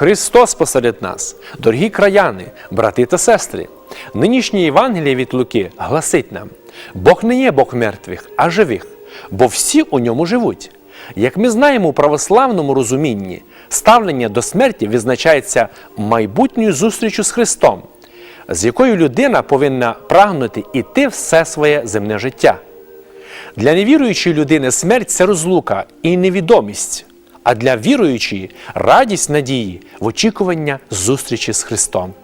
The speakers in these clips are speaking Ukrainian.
Христос посеред нас, дорогі краяни, брати та сестри. Нинішнє Євангеліє від Луки гласить нам: Бог не є Бог мертвих, а живих, бо всі у ньому живуть. Як ми знаємо у православному розумінні, ставлення до смерті визначається майбутньою зустрічю з Христом, з якою людина повинна прагнути іти все своє земне життя. Для невіруючої людини смерть це розлука і невідомість, а для віруючої радість надії в очікування зустрічі з Христом.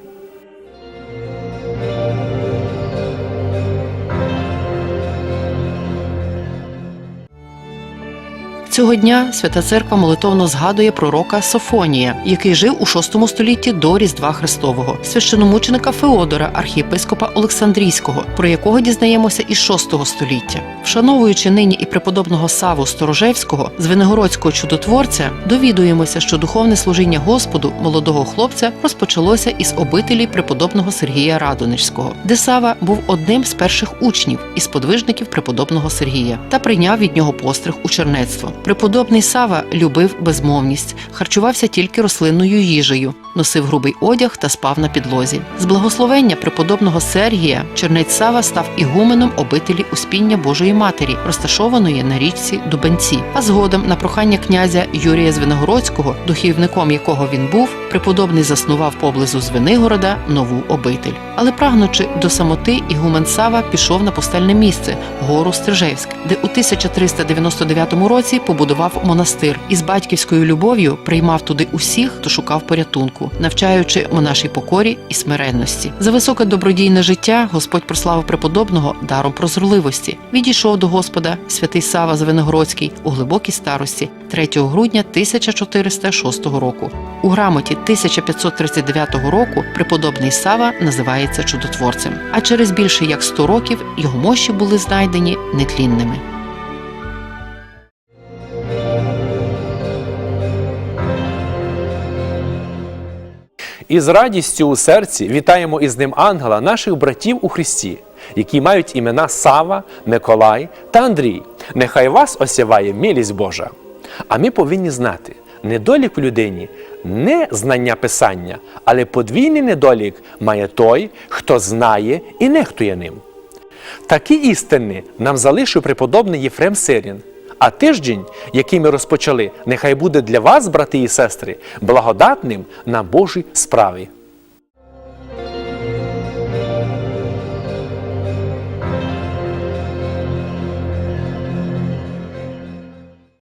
Цього дня Свята Церква молитовно згадує пророка Софонія, який жив у VI столітті до Різдва Христового, священомученика Феодора, архієпископа Олександрійського, про якого дізнаємося із VI століття. Вшановуючи нині і преподобного Саву Сторожевського, звенигородського чудотворця, довідуємося, що духовне служіння Господу молодого хлопця розпочалося із обителі преподобного Сергія Радонежського, де Сава був одним з перших учнів і сподвижників преподобного Сергія та прийняв від нього постриг у чернецтво. Преподобний Сава любив безмовність, харчувався тільки рослинною їжею, носив грубий одяг та спав на підлозі. З благословення преподобного Сергія чернець Сава став ігуменом обителі Успіння Божої Матері, розташованої на річці Дубенці. А згодом, на прохання князя Юрія Звенигородського, духівником якого він був, преподобний заснував поблизу Звенигорода нову обитель. Але прагнучи до самоти, ігумен Сава пішов на пустельне місце гору Стрижевськ, де у 1399 році побудував монастир і з батьківською любов'ю приймав туди усіх, хто шукав порятунку, навчаючи монашій покорі і смиренності. За високе добродійне життя Господь прославив преподобного даром прозорливості. Відійшов до Господа святий Сава Звенигородський у глибокій старості 3 грудня 1406 року. У грамоті 1539 року преподобний Сава називається чудотворцем. А через більше як 100 років його мощі були знайдені нетлінними. І з радістю у серці вітаємо із ним ангела наших братів у Христі, які мають імена Сава, Миколай та Андрій. Нехай вас осяває милість Божа. А ми повинні знати, недолік в людині не знання Писання, але подвійний недолік має той, хто знає і нехтує ним. Такі істини нам залишив преподобний Єфрем Сирін. А тиждень, який ми розпочали, нехай буде для вас, брати і сестри, благодатним на Божій справі.